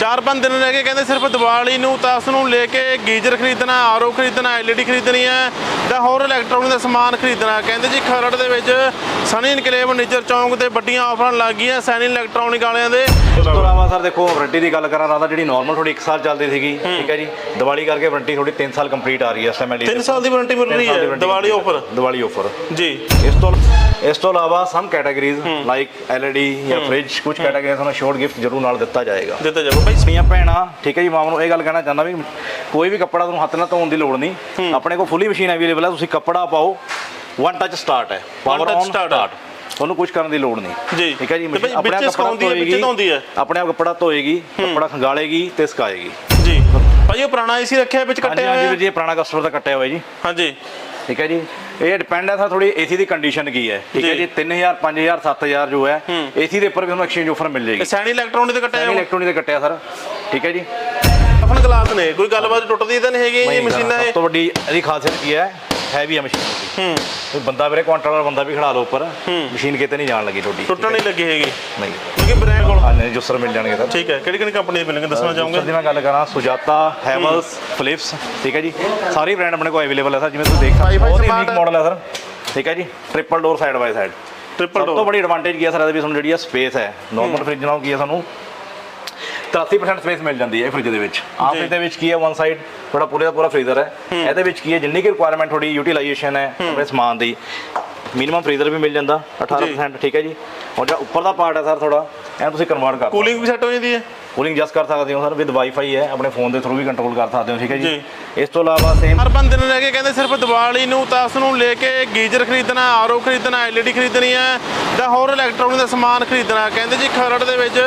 ਚਾਰ ਪੰਜ ਦਿਨ ਰਹਿ ਗਏ ਕਹਿੰਦੇ ਸਿਰਫ ਦੀਵਾਲੀ ਨੂੰ ਤਾਂ ਉਸ ਨੂੰ ਲੈ ਕੇ ਗੀਜ਼ਰ ਖਰੀਦਣਾ ਆਰਓ ਖਰੀਦਣਾ ਐਲਈਡੀ ਖਰੀਦਣੀ ਹੈ ਜਾਂ ਹੋਰ ਇਲੈਕਟ੍ਰੋਨਿਕ ਦਾ ਸਮਾਨ ਖਰੀਦਣਾ। ਕਹਿੰਦੇ ਜੀ ਖਰੜ ਦੇ ਵਿੱਚ ਸਨੀ ਇਨਕਲੇਵ ਨਿੱਜਰ ਚੌਂਕ ਤੇ ਵੱਡੀਆਂ ਆਫਰਾਂ ਲੱਗ ਗਈਆਂ ਸੈਨੀ ਇਲੈਕਟ੍ਰੋਨਿਕ ਵਾਲਿਆਂ ਦੇ। ਇਸ ਤੋਂ ਇਲਾਵਾ ਸਰ ਦੇਖੋ ਵਾਰੰਟੀ ਦੀ ਗੱਲ ਕਰਾਂ ਤਾਂ ਜਿਹੜੀ ਨਾਰਮਲ ਥੋੜੀ 1 ਸਾਲ ਚੱਲਦੀ ਸੀਗੀ ਠੀਕ ਹੈ ਜੀ। ਦੀਵਾਲੀ ਕਰਕੇ ਵਾਰੰਟੀ ਥੋੜੀ 3 ਸਾਲ ਕੰਪਲੀਟ ਆ ਰਹੀ ਹੈ ਐਸਐਮਐਲ 3 ਸਾਲ ਦੀ ਵਾਰੰਟੀ ਮਿਲ ਰਹੀ ਹੈ ਦੀਵਾਲੀ ਆਫਰ ਦੀਵਾਲੀ ਆਫਰ ਜੀ। ਇਸ ਤੋਂ ਇਸ ਤੋਂ ਇਲਾਵਾ ਸਮ ਕੈਟਾਗਰੀਜ਼ ਲਾਈਕ ਐਲਈਡੀ ਜਾਂ ਫ੍ਰਿਜ ਕੁਝ ਕੈਟਾਗਰੀਜ਼ ਤੁਹਾਨੂੰ ਸ਼ੋਰਟ ਗਿਫਟ ਜ਼ਰੂਰ ਨਾਲ ਦਿੱਤਾ ਜਾਏਗਾ। ਦਿੱਤਾ ਜਾਵੇ ਬਾਈ ਮੀਆਂ ਭੈਣਾਂ ਠੀਕ ਹੈ ਜੀ ਮਾਮ ਨੂੰ ਇਹ ਗੱਲ ਕਹਿਣਾ ਚਾਹੁੰਦਾ ਵੀ ਕੋਈ ਵੀ ਕੱਪੜਾ ਤੁਹਾਨੂੰ ਹੱਥ ਨਾਲ ਧੋਣ ਦੀ ਲੋੜ ਨਹੀਂ। ਆਪਣੇ ਕੋਲ ਫੁੱਲੀ ਮਸ਼ੀਨ ਅਵੇਲੇਬਲ ਹੈ ਤੁਸੀਂ ਕੱਪੜਾ ਪਾਓ ਵਨ ਟੱਚ ਸਟਾਰਟ ਹੈ। Power on. ਸਟਾਰਟ ਤੁਹਾਨੂੰ ਕੁਝ ਕਰਨ ਦੀ ਲੋੜ ਨਹੀਂ। ਜੀ। ਠੀਕ ਹੈ ਜੀ ਮਸ਼ੀਨ ਭਾਈ ਆਪਣੇ ਆਪ ਕੱਪੜਾ ਧੋਏਗੀ ਧੋਂਦੀ ਹੈ। ਆਪਣੇ ਆਪ ਕੱਪੜਾ ਧੋਏਗੀ ਕੱਪੜਾ ਖੰਗਾਲੇਗੀ ਤੇ ਸੁਕਾਏਗੀ ਜੀ। ਭਾਈ ਉਹ ਪੁਰਾਣਾ ਏਸੀ ਰੱਖਿਆ ਵਿੱਚ ਹਾਂਜੀ ਕੱਟਿਆ ਹਾਂਜੀ ਹੋਇਆ? ਜੀ ਇਹ ਪੁਰਾਣਾ ਕਸਟਮਰ ਦਾ ਕੱਟਿਆ ਹੋਇਆ ਜੀ। ਹਾਂਜੀ। ਠੀਕ ਹੈ ਜੀ। ਇਹ ਡਿਪੈਂਡ ਹੈ ਸਰ ਥੋੜੀ ਏਸੀ ਦੀ ਕੰਡੀਸ਼ਨ ਕੀ ਹੈ। ਠੀਕ ਹੈ ਜੀ। ਜੀ 3000 5000 7000 ਜੋ ਹੈ ਏਸੀ ਦੇ ਉੱਪਰ ਵੀ ਤੁਹਾਨੂੰ ਐਕਸਚੇਂਜ ਆਫਰ ਮਿਲ ਜਾਏਗੀ। ਸੈਨੀ ਇਲੈਕਟ੍ਰੋਨਿਕ ਦੇ ਕੱਟਿਆ ਇਲੈਕਟ੍ਰੋਨਿਕ ਦੇ ਕੱਟਿਆ ਸਰ। ਠੀਕ ਹੈ ਜੀ। ਟਫਨ ਗਲਾਸ ਨੇ ਕੋਈ ਗੱਲਬਾਤ ਟੁੱਟਦੀ ਤਾਂ ਨਹੀਂ ਹੈਗੀ ਇਹ ਮਸ਼ੀਨਾਂ ਸਭ ਇਹ ਤੋਂ ਵੱਡੀ ਇਹਦੀ ਖਾਸੀਅਤ ਕੀ ਹੈ ਹੈਵੀ ਹੈ ਮਸ਼ੀਨ ਹੂੰ। ਕੋਈ ਬੰਦਾ ਵੀਰੇ ਕੁਆਂਟਲ ਵਾਲਾ ਬੰਦਾ ਵੀ ਖੜਾ ਲਓ ਉੱਪਰ। ਮਸ਼ੀਨ ਕਿਤੇ ਨਹੀਂ ਜਾਣ ਲੱਗੀ ਤੁਹਾਡੀ ਟੁੱਟਣ ਨਹੀਂ ਲੱਗੀ ਹੈਗੀ। ਨਹੀਂ। ਕਿਉਂਕਿ ਬ੍ਰਾਂਡ ਕੋਲ ਹਾਂ ਨਹੀਂ ਜੁਸਰ ਮਿਲ ਜਾਣਗੇ ਸਰ ਠੀਕ ਹੈ ਕਿਹੜੀ ਕਿਹੜੀ ਕੰਪਨੀ ਦੇ ਮਿਲਣਗੇ ਦੱਸਣਾ ਚਾਹੋਗੇ? ਮੈਂ ਗੱਲ ਕਰਾਂ ਸੁਜਾਤਾ ਹੈਵਲਸ ਫਿਲਿਪਸ ਠੀਕ ਹੈ ਜੀ। ਸਾਰੇ ਬ੍ਰਾਂਡ ਆਪਣੇ ਕੋਲ ਅਵੇਲੇਬਲ ਹੈ ਸਰ ਜਿਵੇਂ ਤੁਸੀਂ ਦੇਖ ਸਕਦੇ ਹੋ ਬਹੁਤ ਯੂਨੀਕ ਮਾਡਲ ਹੈ। ਸਰ। ਠੀਕ ਹੈ ਜੀ triple door side by side triple ਸਭ ਤੋਂ ਡੋਰ ਬੜੀ ਐਡਵਾਂਟੇਜ ਕੀ ਹੈ ਸਰ ਇਹਦੇ ਵਿੱਚ ਤੁਹਾਨੂੰ ਜਿਹੜੀ ਹੈ। ਸਪੇਸ ਹੈ। ਨਾਰਮਲ ਫ੍ਰਿਜ ਨਾਲੋਂ ਕੀ ਹੈ ਸਾਨੂੰ? 83% ਸਪੇਸ ਮਿਲ ਜਾਂਦੀ ਹੈ ਫ੍ਰਿਜ ਦੇ ਵਿੱਚ। ਫ੍ਰਿਜ ਦੇ ਵਿੱਚ ਕੀ ਹੈ? ਵਨ ਸਾਈਡ ਥੋੜਾ ਪੂਰੇ ਦਾ ਪੂਰਾ ਫ੍ਰੀਜ਼ਰ ਹੈ। ਇਹਦੇ ਵਿੱਚ ਕੀ ਹੈ? ਜਿੰਨੀ ਕਿ ਰਿਕੁਆਇਰਮੈਂਟ ਥੋੜੀ ਯੂਟਿਲਾਈਜੇਸ਼ਨ ਹੈ ਆਪਣੇ ਸਮਾਨ ਦੀ ਮਿਨੀਮਮ ਫ੍ਰੀਜ਼ਰ ਵੀ ਮਿਲ ਜਾਂਦਾ 18% ਠੀਕ ਹੈ ਜੀ? ਔਰ ਜਿਹੜਾ ਉੱਪਰ ਦਾ ਪਾਰਟ ਹੈ ਸਰ ਥੋੜਾ ਇਹ ਤੁਸੀਂ ਕਨਵਰਟ ਕਰ ਕੂਲਿੰਗ ਵੀ ਸੈੱਟ ਹੋ ਜਾਂਦੀ ਹੈ। ਕੂਲਿੰਗ ਜਸ ਕਰ ਸਕਦੇ ਹੋ ਸਰ ਵਿਦ ਵਾਈਫਾਈ ਹੈ ਆਪਣੇ ਫੋਨ ਦੇ ਥਰੂ ਵੀ ਕੰਟਰੋਲ ਕਰ ਸਕਦੇ ਹੋ ਠੀਕ ਹੈ ਜੀ। ਇਸ ਤੋਂ ਇਲਾਵਾ ਸੇਮ ਹਰ ਪੰਜ ਦਿਨ ਰਹਿ ਗਏ ਕਹਿੰਦੇ ਸਿਰਫ ਦੀਵਾਲੀ ਨੂੰ ਤਾਂ ਉਸ ਨੂੰ ਲੈ ਕੇ ਗੀਜ਼ਰ ਖਰੀਦਣਾ ਆਰਓ ਖਰੀਦਣਾ ਐਲਈਡੀ ਖਰੀਦਣੀ ਹੈ ਜਾਂ ਹੋਰ ਇਲੈਕਟ੍ਰੋਨਿਕ ਦਾ ਸਮਾਨ ਖਰੀਦਣਾ। ਕਹਿੰਦੇ ਜੀ ਖਰੜ ਦੇ ਵਿੱਚ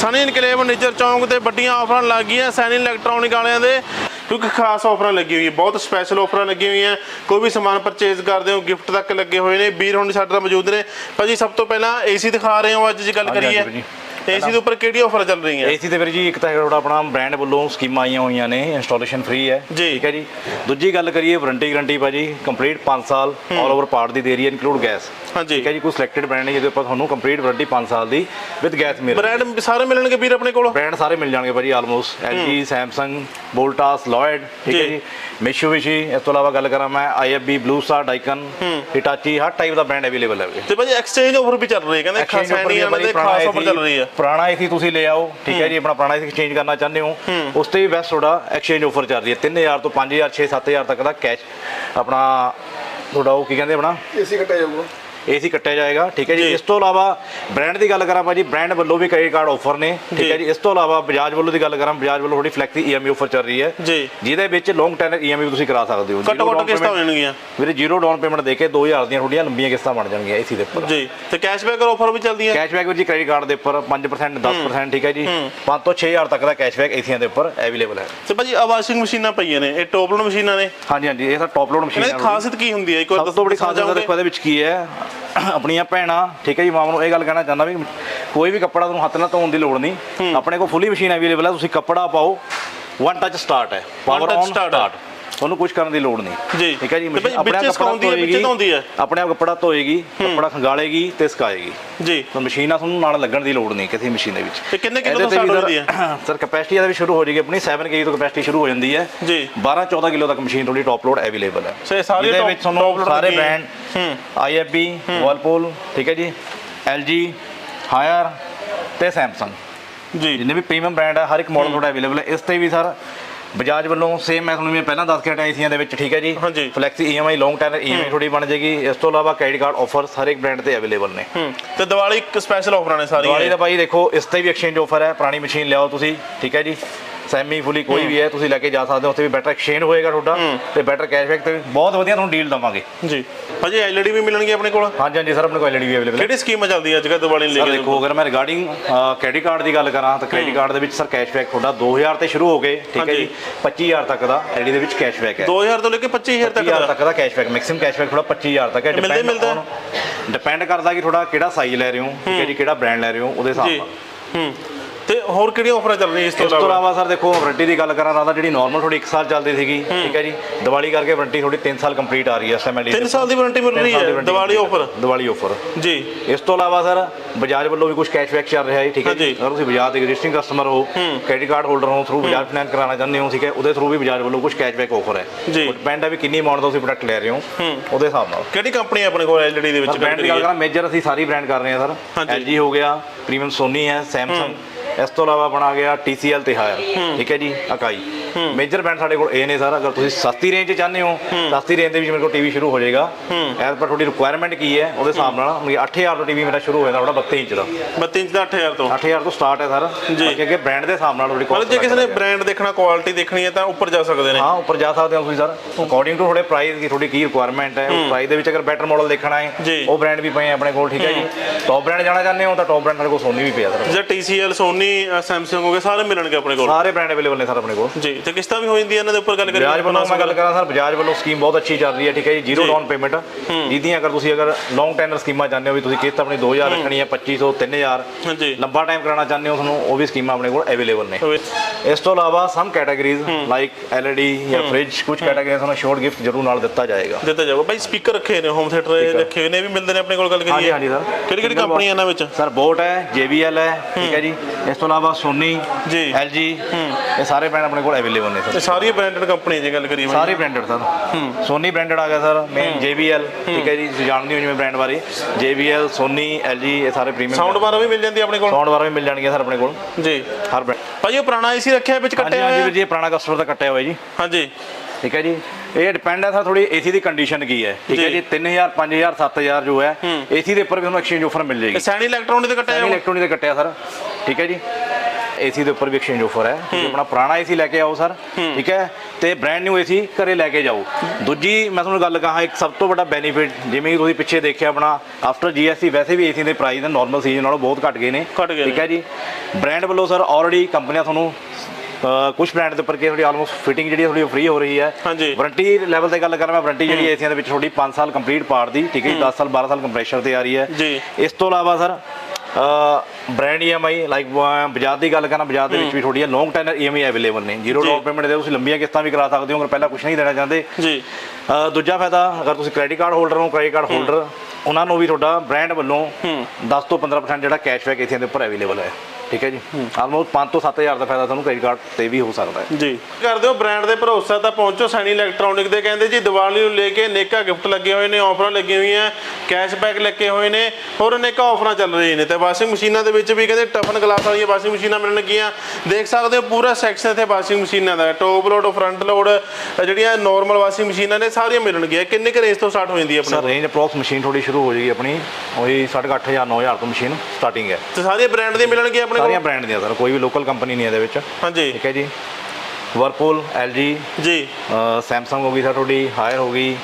ਸਨੀ ਇਨਕਲੇਵ ਨਿੱਜਰ ਚੌਂਕ ਤੇ ਵੱਡੀਆਂ ਆਫਰਾਂ ਲੱਗ ਗਈਆਂ ਸੈਨੀ ਇਲੈਕਟ੍ਰੋਨਿਕ ਵਾਲਿਆਂ ਦੇ। ਕਿਉਂਕਿ ਖਾਸ ਆਫਰਾਂ ਲੱਗੀ ਹੋਈ ਹੈ ਬਹੁਤ ਸਪੈਸ਼ਲ ਆਫਰਾਂ ਲੱਗੀਆਂ ਹੋਈਆਂ। ਕੋਈ ਵੀ ਸਮਾਨ ਪਰਚੇਜ਼ ਕਰਦੇ ਹੋ ਗਿਫਟ ਤੱਕ ਲੱਗੇ ਹੋਏ ਨੇ। ਵੀਰ ਹੁਣ ਸਾਡੇ ਨਾਲ ਮੌਜੂਦ ਨੇ। ਭਾਜੀ ਸਭ ਤੋਂ ਪਹਿਲਾਂ ਏਸੀ ਦਿਖਾ ਰਹੇ ਹੋ ਅੱਜ ਜੇ ਗੱਲ ਕਰੀਏ। ਏਸੀ ਦੇ ਉੱਪਰ ਕਿਹੜੀ ਆਫਰ ਚੱਲ ਰਹੀ ਹੈ? ਏਸੀ ਤੇ ਵੀਰ ਜੀ ਇੱਕ ਤਾਂ ਤੁਹਾਡਾ ਆਪਣਾ ਬ੍ਰਾਂਡ ਵੱਲੋਂ ਸਕੀਮਾਂ ਆਈਆਂ ਹੋਈਆਂ ਨੇ ਇੰਸਟਾਲੇਸ਼ਨ ਫ੍ਰੀ ਹੈ। ਠੀਕ ਹੈ ਜੀ। ਦੂਜੀ ਗੱਲ ਕਰੀਏ ਵਾਰੰਟੀ ਗਾਰੰਟੀ ਭਾਜੀ ਕੰਪਲੀਟ 5 ਸਾਲ ਆਲ ਓਵਰ ਪਾਰਟ ਦੀ ਦੇ ਰਹੀ ਹੈ ਇਨਕਲੂਡ ਗੈਸ ਹਾਂਜੀ। ਠੀਕ ਹੈ ਜੀ ਕੋਈ ਸਿਲੈਕਟਡ ਬ੍ਰਾਂਡ ਹੈ ਜਿਹਦੇ ਉੱਪਰ ਤੁਹਾਨੂੰ ਕੰਪਲੀਟ ਵਾਰੰਟੀ 5 ਸਾਲ ਦੀ ਵਿਦ ਗੈਸ ਮਿਲ ਬ੍ਰਾਂਡ ਸਾਰੇ ਮਿਲਣਗੇ ਵੀਰ ਆਪਣੇ ਕੋਲ? ਬ੍ਰਾਂਡ ਸਾਰੇ ਮਿਲ ਜਾਣਗੇ ਭਾਜੀ almost LG Samsung Voltas Lloyd ਠੀਕ ਹੈ ਜੀ। Mitsubishi ਇਸ ਤੋਂ ਇਲਾਵਾ ਗੱਲ ਕਰਾਂ ਮੈਂ IFB Blue Star Daikin Hitachi ਹਰ ਟਾਈਪ ਦਾ ਬ੍ਰਾਂਡ ਅਵੇਲੇਬਲ ਹੈ ਤੇ ਭਾਜੀ ਐਕਸਚੇਂਜ ਆਫਰ ਵੀ ਚੱਲ ਰਹੀ ਹੈ ਕਹਿੰਦੇ ਵੀ ਹੈ ਇਹਨਾਂ ਦੇ ਖਾਸ ਆਫਰ ਚੱਲ ਰਹੀ ਹੈ। ਪੁਰਾਣਾ ਏਸੀ ਤੁਸੀਂ ਲੈ ਆਓ ਠੀਕ ਹੈ ਜੀ ਆਪਣਾ ਪੁਰਾਣਾ ਏਸੀ ਐਕਸਚੇਂਜ ਕਰਨਾ ਚਾਹੁੰਦੇ ਹੋ ਉਸ ਤੇ ਵੀ ਬੈਸਟ ਤੁਹਾਡਾ ਐਕਸਚੇਂਜ ਆਫਰ ਚੱਲ ਰਹੀ ਹੈ 3000 ਤੋਂ 5000 6 7000 ਤੱਕ ਦਾ ਕੈਸ਼ ਆਪਣਾ ਤੁਹਾਡਾ ਉਹ ਕੀ ਕਹਿੰਦੇ ਆਪਣਾ? ਏਸੀ ਕੱਟਿਆ ਜਾਊਗਾ। ਏਸੀ ਕੱਟਿਆ ਜਾਏਗਾ। ਠੀਕ ਹੈ ਜੀ। ਇਸ ਤੋਂ ਇਲਾਵਾ ਬ੍ਰਾਂਡ ਦੀ ਗੱਲ ਕਰਾਂ ਭਾਜੀ ਬ੍ਰਾਂਡ ਵੱਲੋਂ ਵੀ ਕਈ ਕਾਰਡ ਆਫਰ ਨੇ। ਠੀਕ। ਹੈ ਜੀ। ਇਸ ਤੋਂ ਇਲਾਵਾ ਬਜਾਜ ਵੱਲੋਂ ਦੀ ਗੱਲ ਕਰਾਂ ਬਜਾਜ ਵੱਲੋਂ ਥੋੜੀ ਫਲੈਕਸੀ ਈਐਮਆਈ ਆਫਰ ਚੱਲ ਰਹੀ ਹੈ। ਜੀ। ਜਿਹਦੇ ਵਿੱਚ ਲੌਂਗ ਟੈਨਰ ਈਐਮਆਈ ਤੁਸੀਂ ਕਰਾ ਸਕਦੇ ਹੋ। ਘੱਟੋ ਘੱਟ ਕਿਸ਼ਤਾਂ ਹੋ ਜਾਣਗੀਆਂ ਵੀਰੇ ਜ਼ੀਰੋ ਡਾਊਨ ਪੇਮੈਂਟ ਦੇ ਕੇ 2000 ਦੀਆਂ ਥੋੜੀਆਂ ਲੰਬੀਆਂ ਕਿਸ਼ਤਾਂ ਬਣ ਜਾਣਗੀਆਂ ਏਸੀ ਦੇ ਉੱਪਰ। ਜੀ। ਤੇ ਕੈਸ਼ਬੈਕ ਆਫਰ ਵੀ ਚੱਲਦੀ ਹੈ ਕੈਸ਼ਬੈਕ ਵਿੱਚ ਕ੍ਰੈਡਿਟ ਕਾਰਡ ਦੇ ਉੱਪਰ 5% 10% ਠੀਕ ਹੈ ਜੀ। 5 ਤੋਂ 6000 ਤੱਕ ਦਾ ਕੈਸ਼ਬੈਕ ਏਸੀਆਂ ਦੇ ਉੱਪਰ ਅਵੇਲੇਬਲ ਹੈ। ਤੇ ਭਾਜੀ ਆ ਵਾਸ਼ਿੰਗ ਮਸ਼ੀਨਾਂ ਪਈਆਂ ਨੇ। ਇਹ ਟੋਪ ਲੋਡ ਮਸ਼ੀਨਾਂ ਨੇ। ਹਾਂਜੀ ਹਾਂਜੀ। ਇਹ ਤਾਂ ਟੌਪ ਲੋਡ ਮਸ਼ੀਨ ਦੀ ਖਾਸੀਅਤ ਕੀ ਹੁੰਦੀ ਹੈ? ਇੱਕ ਵਾਰ ਸਭ ਤੋਂ ਬੜੀ ਖਾਸੀਅਤ? ਦੇਖੋ ਇਹਦੇ ਵਿੱਚ ਕੀ ਹੈ? ਆਪਣੀਆਂ ਭੈਣਾਂ ਠੀਕ ਹੈ ਜੀ ਮਾਮ ਨੂੰ ਇਹ ਗੱਲ ਕਹਿਣਾ ਚਾਹੁੰਦਾ ਵੀ ਕੋਈ ਵੀ ਕੱਪੜਾ ਤੁਹਾਨੂੰ ਹੱਥ ਨਾਲ ਧੋਣ ਦੀ ਲੋੜ ਨਹੀਂ ਆਪਣੇ ਕੋਲ ਫੁੱਲੀ ਮਸ਼ੀਨ ਅਵੇਲੇਬਲ ਹੈ ਤੁਸੀਂ ਕੱਪੜਾ ਪਾਓ ਵਨ ਟੱਚ ਸਟਾਰਟ ਹੈ ਪਾਵਰ ਔਨ। ਸਟਾਰਟ ਤੁਹਾਨੂੰ ਕੁਝ ਕਰਨ ਦੀ ਲੋੜ ਨਹੀਂ ਜੀ। ਠੀਕ ਹੈ ਜੀ ਮਸ਼ੀਨ ਆਪਣੇ ਆਪ ਕੱਪੜਾ ਧੋਏਗੀ ਧੋਂਦੀ ਹੈ। ਆਪਣੇ ਆਪ ਕੱਪੜਾ ਧੋਏਗੀ ਕੱਪੜਾ ਖੰਗਾਲੇਗੀ ਤੇ ਸੁਕਾਏਗੀ ਜੀ ਤਾਂ ਮਸ਼ੀਨ ਆ ਤੁਹਾਨੂੰ ਨਾਲ ਲੱਗਣ ਦੀ ਲੋੜ ਨਹੀਂ ਕਿਸੇ ਮਸ਼ੀਨ ਦੇ ਵਿੱਚ ਤੇ ਕਿੰਨੇ ਕਿਲੋ ਤੋਂ ਵੀ ਹੁੰਦੀ ਹੈ? ਸਰ ਕੈਪੈਸਿਟੀ ਇਹਦਾ ਵੀ ਸ਼ੁਰੂ ਹੋ ਜਾਏਗੀ ਆਪਣੀ 7 ਕੇਜੀ ਤੋਂ ਕੈਪੈਸਿਟੀ ਸ਼ੁਰੂ ਹੋ ਜਾਂਦੀ ਹੈ ਜੀ। 12 14 ਕਿਲੋ ਤੱਕ ਮਸ਼ੀਨ ਤੁਹਾਡੀ ਟੌਪ ਲੋਡ ਅਵੇਲੇਬਲ ਹੈ ਸੋ ਇਹ ਸਾਰੀ ਸਾਰੇ। ਬ੍ਰਾਂਡ IFB Whirlpool ਠੀਕ ਹੈ ਜੀ। LG ਹਾਇਰ ਤੇ Samsung ਜੀ। ਜਿੰਨੇ ਵੀ ਪ੍ਰੀਮੀਅਮ ਬ੍ਰਾਂਡ ਹੈ ਹਰ ਇੱਕ ਮਾਡਲ ਤੁਹਾਡਾ ਅਵੇਲੇਬਲ ਹੈ ਇਸ ਤੇ ਵੀ ਸਰ ਬਜਾਜ ਵੱਲੋਂ ਸੇਮ ਮੈਂ ਤੁਹਾਨੂੰ ਮੈਂ ਪਹਿਲਾਂ ਦੱਸ ਕੇ ਹਟਿਆ ਏਸੀਆਂ ਦੇ ਵਿੱਚ ਠੀਕ ਹੈ ਜੀ। Flexi EMI long term EMI ਥੋੜੀ ਬਣ ਜਾਏਗੀ ਇਸ ਤੋਂ ਇਲਾਵਾ ਕ੍ਰੈਡਿਟ ਕਾਰਡ ਆਫਰਸ ਹਰ ਇੱਕ ਬ੍ਰਾਂਡ ਤੇ ਅਵੇਲੇਬਲ ਨੇ। ਤੇ ਦੀਵਾਲੀ ਇੱਕ ਸਪੈਸ਼ਲ ਆਫਰਾਂ ਨੇ ਸਾਰੀਆਂ। ਦੀਵਾਲੀ ਦਾ ਭਾਈ ਦੇਖੋ ਇਸ ਤੇ ਵੀ ਐਕਸਚੇਂਜ ਆਫਰ ਹੈ। ਪੁਰਾਣੀ ਮਸ਼ੀਨ ਲਿਆਓ ਤੁਸੀਂ ਠੀਕ ਹੈ ਜੀ। ਸੈਮੀ ਫੁੱਲੀ ਕੋਈ ਵੀ ਹੈ। ਤੁਸੀਂ ਲੈ ਕੇ ਜਾ ਸਕਦੇ ਹੋ ਉੱਥੇ ਵੀ ਬੈਟਰ ਐਕਸਚੇਂਜ ਹੋਏਗਾ ਤੁਹਾਡਾ ਤੇ ਬੈਟਰ ਕੈਸ਼ਬੈਕ ਤੇ ਬਹੁਤ ਵਧੀਆ ਤੁਹਾਨੂੰ ਡੀਲ ਦਵਾਂਗੇ। ਜੀ। ਭਾਜੀ ਐਲਈਡੀ ਵੀ ਮਿਲਣਗੀ ਆਪਣੇ ਕੋਲ? ਹਾਂਜੀ ਹਾਂਜੀ ਸਰ ਆਪਣੇ ਕੋਲ ਐਲਈਡੀ ਵੀ ਅਵੇਲੇਬਲ ਹੈ। ਕਿਹੜੀ ਸਕੀਮ ਚੱਲਦੀ ਹੈ ਅੱਜ ਕੱਲ੍ਹ ਦੀਵਾਲੀ ਨੂੰ ਲੈ ਸਰ ਕੇ? ਦੇਖੋ ਅਗਰ ਮੈਂ ਰਿਗਾਰਡਿੰਗ ਕ੍ਰੈਡਿਟ ਕਾਰਡ ਦੀ ਗੱਲ ਕਰਾਂ ਤਾਂ ਕ੍ਰੈਡਿਟ ਕਾਰਡ ਦੇ ਵਿੱਚ ਸਰ ਕੈਸ਼ਬੈਕ ਤੁਹਾਡਾ 2000 ਤੇ ਸ਼ੁਰੂ ਹੋ ਗਏ ਠੀਕ ਹੈ। ਜੀ? 25000 ਤੱਕ ਦਾ ਐਲਡੀ ਦੇ ਵਿੱਚ ਕੈਸ਼ਬੈਕ ਹੈ। 2000 ਤੋਂ ਲੈ ਕੇ 25000 ਤੱਕ 25000 ਦਾ? ਤੱਕ ਦਾ ਕੈਸ਼ਬੈਕ ਮੈਕਸਿਮਮ ਕੈਸ਼ਬੈਕ ਥੋੜਾ 25000 ਤੱਕ ਹੈ। ਮਿਲਦਾ ਹੀ ਮਿਲਦਾ। ਡਿਪੈਂਡ ਕਰਦਾ ਕਿ ਥੋੜਾ ਕਿਹੜਾ ਸਾਈਜ਼ ਲੈ ਰਹੇ ਹੋ ਠੀਕ ਹੈ ਜੀ ਕਿਹੜਾ ਬ੍ਰਾਂਡ ਲੈ ਰਹੇ ਹੋ ਉਹਦੇ ਹਿਸਾਬ ਨਾਲ। ਹੂੰ। ਤੇ ਹੋਰ ਕਿਹੜੀਆਂ ਆਫਰਾਂ ਚੱਲ ਰਹੀਆਂ ਇਸ ਤੋਂ ਇਸ ਤੋਂ ਇਲਾਵਾ? ਇਲਾਵਾ ਸਰ ਦੇਖੋ ਵਾਰੰਟੀ ਦੀ ਗੱਲ ਕਰਾਂ ਰਾਦਾ ਜਿਹੜੀ ਨਾਰਮਲ ਥੋੜੀ 1 ਸਾਲ ਚੱਲਦੀ ਸੀਗੀ ਠੀਕ ਹੈ ਜੀ ਦੀਵਾਲੀ ਕਰਕੇ ਵਾਰੰਟੀ ਥੋੜੀ 3 ਸਾਲ ਕੰਪਲੀਟ ਆ ਰਹੀ ਹੈ ਐਸਐਮਐਲ 3 ਸਾਲ ਦੀ ਵਾਰੰਟੀ ਮਿਲ ਰਹੀ ਹੈ ਦੀਵਾਲੀ ਆਫਰ ਦੀਵਾਲੀ ਆਫਰ ਜੀ। ਇਸ ਤੋਂ ਇਲਾਵਾ ਸਰ ਬਜਾਜ ਵੱਲੋਂ ਵੀ ਕੁਝ ਕੈਸ਼ਬੈਕ ਚੱਲ ਰਿਹਾ ਹੈ ਠੀਕ ਹੈ ਹਾਂਜੀ। ਅਗਰ ਤੁਸੀਂ ਬਜਾਜ ਦੇ ਰਜਿਸਟਰਿੰਗ ਕਸਟਮਰ ਹੋ ਕ੍ਰੈਡਿਟ ਕਾਰਡ ਹੋਲਡਰ ਹੋ ਥਰੂ ਬਜਾਜ ਫਾਈਨੈਂਸ ਕਰਾਉਣਾ ਚਾਹੁੰਦੇ ਹੋ ਠੀਕ ਹੈ ਉਹਦੇ ਥਰੂ ਵੀ ਬਜਾਜ ਵੱਲੋਂ ਕੁਝ ਕੈਸ਼ਬੈਕ ਆਫਰ ਹੈ। ਜੀ। ਡਿਪੈਂਡ ਹੈ ਵੀ ਕਿੰਨੀ ਅਮਾਉਂਟ ਦਾ ਤੁਸੀਂ ਪ੍ਰੋਡਕਟ ਲੈ ਰਹੇ ਹੋ ਉਹਦੇ ਹਿਸਾਬ ਨਾਲ। ਕਿਹੜੀ ਕੰਪਨੀ ਆਪਣੇ ਕੋਲ ਐਲਈਡੀ ਦੇ ਵਿੱਚ ਬ੍ਰਾਂਡ ਦੀ ਗੱਲ ਕਰਾਂ ਮੇਜਰ ਅਸੀਂ ਸਾਰੀ ਬ੍ਰਾਂਡ ਕਰ ਰਹੇ ਹਾਂ ਸਰ। LG ਹੋ ਗਿਆ ਪ੍ਰੀਮੀਅਮ ਸੋਨੀ ਹੈ ਸੈਮਸੰਗ ਇਸ ਤੋਂ ਇਲਾਵਾ ਆ ਗਿਆ TCL ਤੇ ਹਾਇਰ ਠੀਕ ਹੈ ਜੀ ਅਕਾਈ। ਮੇਜਰ ਬ੍ਰਾਂਡ ਸਾਡੇ ਕੋਲ ਇਹ ਨੇ ਸਰ ਅਗਰ ਤੁਸੀਂ ਸਸਤੀ ਰੇਂਜ 'ਚ ਚਾਹੁੰਦੇ ਹੋ ਸਸਤੀ ਰੇਂਜ ਦੇ ਵਿੱਚ ਮੇਰੇ ਕੋਲ ਟੀਵੀ ਸ਼ੁਰੂ ਹੋ ਜਾਏਗਾ। ਐਜ਼ ਪਰ ਤੁਹਾਡੀ ਰਿਕੁਆਇਰਮੈਂਟ ਕੀ ਹੈ ਉਹਦੇ ਹਿਸਾਬ ਨਾਲ ਮਤਲਬ 8000 ਦਾ ਟੀਵੀ ਮੇਰਾ ਸ਼ੁਰੂ ਹੋ ਜਾਂਦਾ ਤੁਹਾਡਾ 32 ਇੰਚ ਦਾ। 32 ਇੰਚ ਦਾ 8000 ਤੋਂ। 8000 ਤੋਂ ਸਟਾਰਟ ਹੈ ਸਰ। ਜੀ। ਅੱਗੇ ਬ੍ਰਾਂਡ ਦੇ ਹਿਸਾਬ ਨਾਲ ਤੁਹਾਡੀ cost ਜੇ ਕਿਸੇ ਨੇ ਬ੍ਰਾਂਡ ਦੇਖਣਾ ਕੁਆਲਿਟੀ ਦੇਖਣੀ ਹੈ ਤਾਂ ਉੱਪਰ ਜਾ ਸਕਦੇ ਨੇ। ਹਾਂ ਉੱਪਰ ਜਾ ਸਕਦੇ ਹੋ ਤੁਸੀਂ ਸਰ। ਅਕੋਰਡਿੰਗ ਟੂ ਤੁਹਾਡੇ ਪ੍ਰਾਈਸ ਦੀ ਤੁਹਾਡੀ ਕੀ ਰਿਕੁਆਇਰਮੈਂਟ ਹੈ ਉਸ ਪ੍ਰਾਈਸ ਦੇ ਵਿੱਚ ਅਗਰ ਬੈਟਰ ਮਾਡਲ ਦੇਖਣਾ ਹੈ। ਉਹ ਬ੍ਰਾਂਡ ਵੀ ਪਏ ਆਪਣੇ ਕੋਲ ਠੀਕ ਹੈ ਜੀ। ਟੌਪ ਬ੍ਰਾਂਡ ਜਾਣਾ ਚਾਹੁੰਦੇ ਹੋ ਤਾਂ ਟੌਪ ਬ੍ਰਾਂਡ ਸਾਡੇ ਕੋਲ ਸੋਨੀ ਵੀ ਪਿਆ ਸਰ। ਜੇ TCL Sony Samsung ਹੋ ਗਏ ਸਾਰੇ ਮਿਲਣਗੇ ਆਪਣੇ ਕੋਲ। ਸਾਰੇ ਬ੍ਰਾਂਡ ਅਵੇਲੇਬਲ ਨੇ ਸਰ ਆਪਣੇ ਕੋਲ। ਜੀ। ਤੇ ਕਿਸ਼ਤਾਂ ਵੀ ਹੋ ਜਾਂਦੀਆਂ ਇਹਨਾਂ ਦੇ ਉੱਪਰ ਗੱਲ ਕਰੀਏ ਬਜਾਜ ਵੱਲੋਂ ਮੈਂ ਗੱਲ ਕਰਾਂ ਸਰ ਬਜਾਜ ਵੱਲੋਂ ਸਕੀਮ ਬਹੁਤ ਅੱਛੀ ਚੱਲ ਰਹੀ ਹੈ ਠੀਕ ਹੈ ਜੀ ਜ਼ੀਰੋ। ਡਾਊਨ ਪੇਮੈਂਟ ਜਿਹਦੀਆਂ ਅਗਰ ਤੁਸੀਂ ਅਗਰ ਲੌਂਗ ਟੈਨਰ ਸਕੀਮਾਂ ਚਾਹੁੰਦੇ ਹੋ ਵੀ ਤੁਸੀਂ ਕਿਸ਼ਤ ਆਪਣੀ 2000 ਰੱਖਣੀ ਹੈ 2500 3000 ਹਾਂਜੀ। ਲੰਬਾ ਟਾਈਮ ਕਰਾਉਣਾ ਚਾਹੁੰਦੇ ਹੋ ਤੁਹਾਨੂੰ ਉਹ ਵੀ ਸਕੀਮਾਂ ਆਪਣੇ ਕੋਲ ਅਵੇਲੇਬਲ ਨੇ। ਇਸ ਤੋਂ ਇਲਾਵਾ ਸਮ ਕੈਟਾਗਰੀਜ਼ ਲਾਈਕ LED ਜਾਂ ਫ੍ਰਿਜ ਕੁਝ ਕੈਟਾਗਰੀਜ਼ ਤੁਹਾਨੂੰ ਸ਼ੋਰਟ ਗਿਫਟ ਜ਼ਰੂਰ ਨਾਲ ਦਿੱਤਾ ਜਾਏਗਾ। ਦਿੱਤਾ ਜਾਊਗਾ। ਬਾਈ ਸਪੀਕਰ ਰੱਖੇ ਨੇ ਹੋਮ ਥੀਏਟਰ ਰੱਖੇ ਹੋਏ ਨੇ ਵੀ ਮਿਲਦੇ ਨੇ ਆਪਣੇ ਕੋਲ ਗੱਲ ਕਰੀਏ। ਹਾਂਜੀ ਹਾਂਜੀ ਸਰ ਕਿਹੜੀ ਕਿਹੜੀ ਕੰਪਨੀਆਂ ਇਹਨਾਂ ਵਿੱਚ? ਸਰ ਬੋਟ ਹੈ JBL ਹੈ ਠੀਕ ਹੈ ਜੀ। ਇਸ ਤੋਂ ਇਲਾਵਾ ਸੋਨੀ ਜੀ। LG ਇਹ ਸਾਰੇ ਬ੍ਰਾਂਡ ਆਪਣੇ ਕੋਲ ਅਵੇਲੇਬਲ ਨੇ ਸਰ ਤੇ ਸਾਰੀਆਂ ਬ੍ਰਾਂਡਡ ਕੰਪਨੀਆਂ ਦੀ ਗੱਲ ਕਰੀਏ ਸਾਰੇ ਬ੍ਰਾਂਡਡ ਸਰ ਸੋਨੀ ਬ੍ਰਾਂਡਡ ਆ ਗਿਆ ਸਰ ਮੇਨ JBL ਠੀਕ ਹੈ ਜੀ। ਜਾਣਦੇ ਹੋ ਜਿਵੇਂ ਬ੍ਰਾਂਡ ਬਾਰੇ। JBL ਸੋਨੀ LG ਇਹ ਸਾਰੇ ਪ੍ਰੀਮੀਅਮ ਸਾਊਂਡ ਬਾਰ ਵੀ ਮਿਲ ਜਾਂਦੀ ਆਪਣੇ ਕੋਲ? ਸਾਊਂਡ ਬਾਰ ਵੀ ਮਿਲ ਜਾਣਗੇ ਸਰ ਆਪਣੇ ਕੋਲ। ਜੀ। ਹਰ ਬ੍ਰਾਂਡ ਭਾਈ ਉਹ ਪੁਰਾਣਾ ਏਸੀ ਰੱਖਿਆ ਵਿੱਚ ਹਾਂਜੀ ਕੱਟਿਆ ਹਾਂਜੀ ਹੋਇਆ ਵੀਰ ਜੀ ਇਹ ਪੁਰਾਣਾ ਕਸਟਮਰ ਦਾ ਕੱਟਿਆ ਹੋਇਆ ਜੀ। ਹਾਂਜੀ। ਠੀਕ ਹੈ ਜੀ। ਇਹ ਡਿਪੈਂਡ ਹੈ ਸਰ ਥੋੜੀ ਏਸੀ ਦੀ ਕੰਡੀਸ਼ਨ ਕੀ ਹੈ। ਠੀਕ ਹੈ ਜੀ। ਜੀ 3000 5000 7000 ਜੋ ਹੈ ਏਸੀ ਦੇ ਉੱਪਰ ਵੀ ਤੁਹਾਨੂੰ ਐਕਸਚੇਂਜ ਆਫਰ ਮਿਲ ਜਾਏਗੀ। ਸੈਣੀ ਇਲੈਕਟ੍ਰੋਨਿਕ ਤੇ ਕੱਟਿਆ ਹੋਇਆ। ਇਲੈਕਟ੍ਰੋਨਿਕ ਦੇ ਕੱਟਿਆ ਸਰ। ਠੀਕ ਹੈ ਜੀ। ਏਸੀ ਦੇ ਉੱਪਰ ਵੀ ਐਕਸਚੇਂਜ ਆਫਰ ਹੈ। ਤੁਸੀਂ ਆਪਣਾ ਪੁਰਾਣਾ ਏਸੀ ਲੈ ਕੇ ਆਓ ਸਰ ਠੀਕ ਹੈ? ਤੇ ਬ੍ਰਾਂਡ ਨਿਊ ਏਸੀ ਘਰੇ ਲੈ ਕੇ ਜਾਓ। ਦੂਜੀ ਮੈਂ ਤੁਹਾਨੂੰ ਗੱਲ ਕਹਾਂ ਇੱਕ ਸਭ ਤੋਂ ਵੱਡਾ ਬੈਨੀਫਿਟ ਜਿਵੇਂ ਕਿ ਤੁਸੀਂ ਪਿੱਛੇ ਦੇਖਿਆ ਆਪਣਾ ਆਫਟਰ ਜੀਐਸਟੀ ਵੈਸੇ ਵੀ ਏਸੀ ਦੇ ਪ੍ਰਾਈਸ ਨਾਰਮਲ ਸੀਜ਼ਨ ਨਾਲੋਂ ਬਹੁਤ ਘਟ ਗਏ ਨੇ। ਠੀਕ ਹੈ ਜੀ? ਬ੍ਰਾਂਡ ਵੱਲੋਂ ਸਰ ਆਲਰੇਡੀ ਕੰਪਨੀਆਂ ਤੁਹਾਨੂੰ ਕੁਝ ਬ੍ਰਾਂਡ ਦੇ ਉੱਪਰ ਕੀ ਥੋੜੀ ਆਲਮੋਸਟ ਫਿਟਿੰਗ ਜਿਹੜੀ ਥੋੜੀ ਫ੍ਰੀ ਹੋ ਰਹੀ ਹੈ। ਵਾਰੰਟੀ ਲੈਵਲ ਤੇ ਗੱਲ ਕਰਾਂ ਮੈਂ ਵਾਰੰਟੀ ਜਿਹੜੀ ਏਸੀਆਂ ਦੇ ਵਿੱਚ ਥੋੜੀ 5 ਸਾਲ ਕੰਪਲੀਟ ਪਾੜ ਦੀ ਠੀਕ ਹੈ ਜੀ? 10 ਸਾਲ 12 ਸਾਲ ਕੰਪਰੈਸ਼ਰ ਤੇ ਆ ਰਹੀ ਹੈ। ਇਸ ਤੋਂ ਇਲਾਵਾ sir brand EMI like Bajaj ਦੀ ਗੱਲ ਕਰਾਂ ਬਜਾਜ ਦੇ ਵਿੱਚ ਵੀ ਥੋੜੀ ਲੌਂਗ ਟੈਨਰ EMI ਅਵੇਲੇਬਲ ਨੇ। ਜ਼ੀਰੋ। ਡਾਊਨ ਪੇਮੈਂਟ ਦੇ ਤੁਸੀਂ ਲੰਬੀਆਂ ਕਿਸ਼ਤਾਂ ਵੀ ਕਰਾ ਸਕਦੇ ਹੋ ਅਗਰ ਪਹਿਲਾਂ ਕੁਝ ਨਹੀਂ ਦੇਣਾ ਚਾਹੁੰਦੇ। ਜੀ। ਦੂਜਾ ਫਾਇਦਾ ਅਗਰ ਤੁਸੀਂ ਕ੍ਰੈਡਿਟ ਕਾਰਡ ਹੋਲਡਰ ਹੋ ਕ੍ਰੈਡਿਟ ਕਾਰਡ ਹੋਲਡਰ ਉਹਨਾਂ ਨੂੰ ਵੀ ਤੁਹਾਡਾ ਬ੍ਰਾਂਡ ਵੱਲੋਂ 10 ਤੋਂ 15% ਜਿਹੜਾ ਕੈਸ਼ਬੈਕ ਏਸੀਆਂ ਦੇ ਉੱਪਰ ਅਵੇਲੇਬਲ ਹੈ। ਠੀਕ ਹੈ ਜੀ। ਆਲਮੋਸਟ 5 ਤੋਂ 7000 ਦਾ ਫਾਇਦਾ ਤੁਹਾਨੂੰ ਕ੍ਰੈਡਿਟ ਕਾਰਡ ਤੇ ਵੀ ਹੋ ਸਕਦਾ ਹੈ। ਜੀ। ਕਰਦੇ ਹੋ? ਬ੍ਰਾਂਡ ਦੇ ਭਰੋਸਾ ਤਾਂ ਪਹੁੰਚੋ। ਸੈਣੀ ਇਲੈਕਟ੍ਰੋਨਿਕ ਦੇ ਕਹਿੰਦੇ ਜੀ ਦੀਵਾਲੀ ਨੂੰ ਲੈ ਕੇ ਅਨੇਕਾਂ ਗਿਫਟ ਲੱਗੇ ਹੋਏ ਨੇ ਆਫਰਾਂ ਲੱਗੀਆਂ ਹੋਈਆਂ ਕੈਸ਼ਬੈਕ ਲੱਗੇ ਹੋਏ ਨੇ ਹੋਰ ਅਨੇਕਾਂ ਆਫਰਾਂ ਚੱਲ ਰਹੀਆਂ ਨੇ। ਤੇ ਵਾਸ਼ਿੰਗ ਮਸ਼ੀਨਾਂ ਦੇ ਵਿੱਚ ਵੀ ਕਹਿੰਦੇ ਟਫਨ ਗਲਾਸ ਵਾਲੀਆਂ ਵਾਸ਼ਿੰਗ ਮਸ਼ੀਨਾਂ ਮਿਲਣਗੀਆਂ ਦੇਖ ਸਕਦੇ ਹੋ ਪੂਰਾ ਸੈਕਸ਼ਨ ਇੱਥੇ ਵਾਸ਼ਿੰਗ ਮਸ਼ੀਨਾਂ ਦਾ। ਟੌਪ ਲੋਡ ਫਰੰਟ ਲੋਡ ਜਿਹੜੀਆਂ ਨਾਰਮਲ ਵਾਸ਼ਿੰਗ ਮਸ਼ੀਨਾਂ ਨੇ ਸਾਰੀਆਂ ਮਿਲਣਗੀਆਂ ਕਿੰਨੇ ਕੁ ਰੇਂਜ ਤੋਂ ਸਟਾਰਟ ਹੋ ਜਾਂਦੀ ਹੈ ਸਰ ਆਪਣੀ ਰੇਂਜ ਅਪਰੋਕਸ ਮਸ਼ੀਨ ਥੋੜੀ ਸ਼ੁਰੂ ਹੋ ਜਾਏਗੀ ਆਪਣੀ। ਉਹੀ 8500 9000 ਤੋਂ ਮਸ਼ੀਨ ਸਟਾਰਟਿੰਗ ਹੈ। ਤੇ ਸਾਰੇ ਬ੍ਰਾਂਡ ਦੀ ਮਿਲਣਗੀਆਂ ਆਪਣੇ ਸਾਰੀਆਂ ਕੋਲ ਬ੍ਰਾਂਡ ਦੀਆਂ ਸਰ ਕੋਈ ਵੀ ਲੋਕਲ ਕੰਪਨੀ ਨਹੀਂ ਹੈ ਇਹਦੇ ਵਿੱਚ। ਹਾਂਜੀ। ਠੀਕ ਹੈ ਜੀ? ਵਰਪੂਲ LG ਜੀ। ਸੈਮਸੰਗ ਹੋ ਗਈ ਸਰ ਤੁਹਾਡੀ ਹਾਇਰ ਹੋ ਗਈ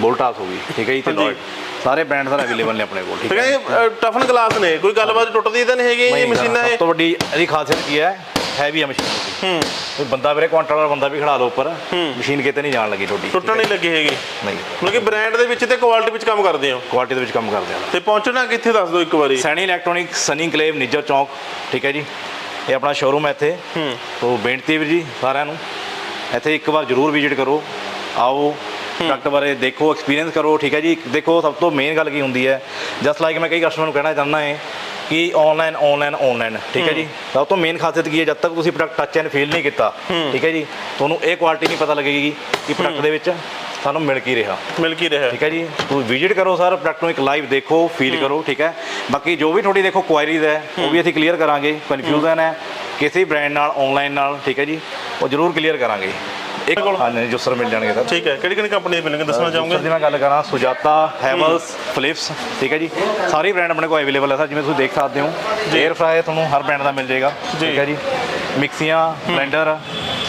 ਵੋਲਟਾਸ ਹੋ ਗਈ। ਠੀਕ ਹੈ ਜੀ ਤੇ। ਲੋਇਡ ਸਾਰੇ ਬ੍ਰਾਂਡ ਸਰ ਅਵੇਲੇਬਲ ਨੇ ਆਪਣੇ ਕੋਲ ਠੀਕ ਹੈ ਟਫਨ ਗਲਾਸ ਨੇ ਕੋਈ ਗੱਲਬਾਤ ਟੁੱਟਦੀ ਤਾਂ ਨਹੀਂ ਹੈਗੀ ਇਹ ਮਸ਼ੀਨਾਂ ਸਭ ਇਹ? ਤੋਂ ਵੱਡੀ ਇਹਦੀ ਖਾਸੀਅਤ ਕੀ ਹੈ? ਹੈਵੀ ਹੈ ਮਸ਼ੀਨ ਹੂੰ ਕੋਈ ਬੰਦਾ ਵੀਰੇ ਕੁਆਂਟਲ ਵਾਲਾ ਬੰਦਾ ਵੀ ਖੜਾ ਲਓ ਉੱਪਰ। ਮਸ਼ੀਨ ਕਿਤੇ ਨਹੀਂ ਜਾਣ ਲੱਗੀ ਤੁਹਾਡੀ ਟੁੱਟਣ ਨਹੀਂ ਲੱਗੀ ਹੈਗੀ। ਨਹੀਂ। ਮਤਲਬ ਕਿ ਬ੍ਰਾਂਡ ਦੇ ਵਿੱਚ ਤੇ ਕੁਆਲਿਟੀ ਵਿੱਚ ਕੰਮ ਕਰਦੇ ਹੋ। ਕੁਆਲਿਟੀ ਦੇ ਵਿੱਚ ਕੰਮ ਕਰਦੇ ਆ। ਤੇ ਪਹੁੰਚਣਾ ਕਿੱਥੇ ਦੱਸ ਦਿਓ ਇੱਕ ਵਾਰੀ। Saini electronic Sunny Enclave Nijjar ਚੌਂਕ ਠੀਕ ਹੈ ਜੀ? ਇਹ ਆਪਣਾ ਸ਼ੋਰੂਮ ਹੈ ਇੱਥੇ। ਹੂੰ। ਤੋ ਬੇਨਤੀ ਵੀਰ ਜੀ ਸਾਰਿਆਂ ਨੂੰ ਇੱਥੇ ਇੱਕ ਵਾਰ ਜ਼ਰੂਰ ਵਿਜ਼ਿਟ ਕਰੋ। ਆਓ ਪ੍ਰੋਡਕਟ ਬਾਰੇ ਦੇਖੋ ਐਕਸਪੀਰੀਅੰਸ ਕਰੋ ਠੀਕ ਹੈ ਜੀ? ਦੇਖੋ ਸਭ ਤੋਂ ਮੇਨ ਗੱਲ ਕੀ ਹੁੰਦੀ ਹੈ। ਜਸਟ ਲਾਈਕ ਮੈਂ ਕਈ ਕਸਟਮਰ ਨੂੰ ਕਹਿਣਾ ਚਾਹੁੰਦਾ ਹਾਂ ਕਿ ਆਨਲਾਈਨ ਆਨਲਾਈਨ ਆਨਲਾਈਨ ਠੀਕ ਹੈ ਜੀ? ਸਭ ਤੋਂ ਮੇਨ ਖਾਸੀਅਤ ਕੀ ਹੈ ਜਦ ਤੱਕ ਤੁਸੀਂ ਪ੍ਰੋਡਕਟ ਟੱਚ ਐਂਡ ਫੀਲ ਨਹੀਂ ਕੀਤਾ ਠੀਕ ਹੈ ਜੀ ਤੁਹਾਨੂੰ ਇਹ ਕੁਆਲਿਟੀ ਨਹੀਂ ਪਤਾ ਲੱਗੇਗੀ ਕਿ ਪ੍ਰੋਡਕਟ ਦੇ ਵਿੱਚ ਸਾਨੂੰ ਮਿਲ ਕੀ ਰਿਹਾ। ਮਿਲ ਕੀ ਰਿਹਾ। ਠੀਕ ਹੈ ਜੀ? ਤੁਸੀਂ ਵਿਜ਼ਿਟ ਕਰੋ ਸਰ ਪ੍ਰੋਡਕਟ ਨੂੰ ਇੱਕ ਲਾਈਵ ਦੇਖੋ ਫੀਲ ਕਰੋ ਠੀਕ ਹੈ? ਬਾਕੀ ਜੋ ਵੀ ਤੁਹਾਡੀ ਦੇਖੋ ਕੁਆਇਰੀਜ਼ ਹੈ ਉਹ ਵੀ ਅਸੀਂ ਕਲੀਅਰ ਕਰਾਂਗੇ ਕਨਫਿਊਜ਼ਨ ਹੈ। ਕਿਸੇ ਬ੍ਰਾਂਡ ਨਾਲ ਆਨਲਾਈਨ ਨਾਲ ਠੀਕ ਹੈ ਜੀ? ਉਹ ਜ਼ਰੂਰ ਕਲੀਅਰ ਕਰਾਂਗੇ। ਇੱਕ ਹਾਂਜੀ ਜੋ ਸਰ ਮਿਲ ਜਾਣਗੇ ਸਰ ਠੀਕ ਹੈ ਕਿਹੜੀ ਕਿਹੜੀ ਕੰਪਨੀ ਦੇ ਮਿਲਣਗੇ ਦੱਸਣਾ ਚਾਹੋਗੇ? ਸਰ ਜੀ ਮੈਂ ਗੱਲ ਕਰਾਂ ਸੁਜਾਤਾ ਹੈਵਲਸ ਫਿਲਿਪਸ ਠੀਕ ਹੈ ਜੀ। ਸਾਰੇ ਬ੍ਰਾਂਡ ਆਪਣੇ ਕੋਲ ਅਵੇਲੇਬਲ ਹੈ ਸਰ ਜਿਵੇਂ ਤੁਸੀਂ ਦੇਖ ਸਕਦੇ ਹੋ। 에ਅਰ ਫਰਾਈ ਤੁਹਾਨੂੰ ਹਰ ਬ੍ਰਾਂਡ ਦਾ ਮਿਲ ਜਾਏਗਾ ਠੀਕ ਹੈ ਜੀ। ਮਿਕਸੀਆਂ ਬਲੈਂਡਰ